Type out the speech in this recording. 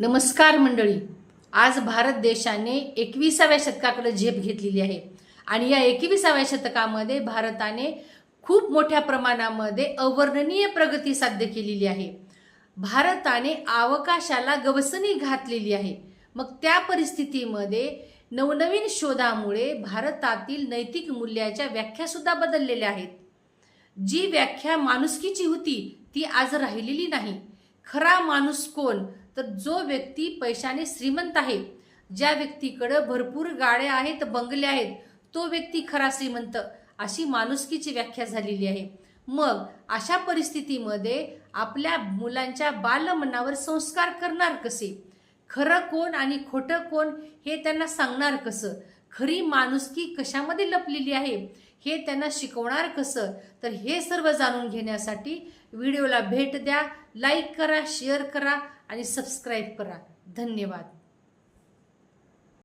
नमस्कार मंडळी. आज भारत देशाने एकविसाव्या शतकाकडे झेप घेतलेली आहे. आणि या एकविसाव्या शतकामध्ये भारताने खूप मोठ्या प्रमाणामध्ये अवर्णनीय प्रगती साध्य केलेली आहे. भारताने अवकाशाला गवसणी घातलेली आहे. मग त्या परिस्थितीमध्ये नवनवीन शोधामुळे भारतातील नैतिक मूल्याच्या व्याख्यासुद्धा बदललेल्या आहेत. जी व्याख्या माणुसकीची होती ती आज राहिलेली नाही. खरा माणूस कोण? तर जो व्यक्ती पैशाने श्रीमंत आहे ज्या व्यक्तीकडं भरपूर गाड्या आहेत बंगले आहेत तो व्यक्ती खरा श्रीमंत अशी माणुसकीची व्याख्या झालेली आहे. मग अशा परिस्थितीमध्ये आपल्या मुलांच्या बालमनावर संस्कार करणार कसे? खरं कोण आणि खोटं कोण हे त्यांना सांगणार कसं? खरी माणुसकी कशामध्ये लपलेली आहे? हे त्यांना शिकवणार कसं? तर हे सर्व जाणून घेण्यासाठी व्हिडिओला भेट द्या लाईक करा शेअर करा आणि सबस्क्राईब करा. धन्यवाद.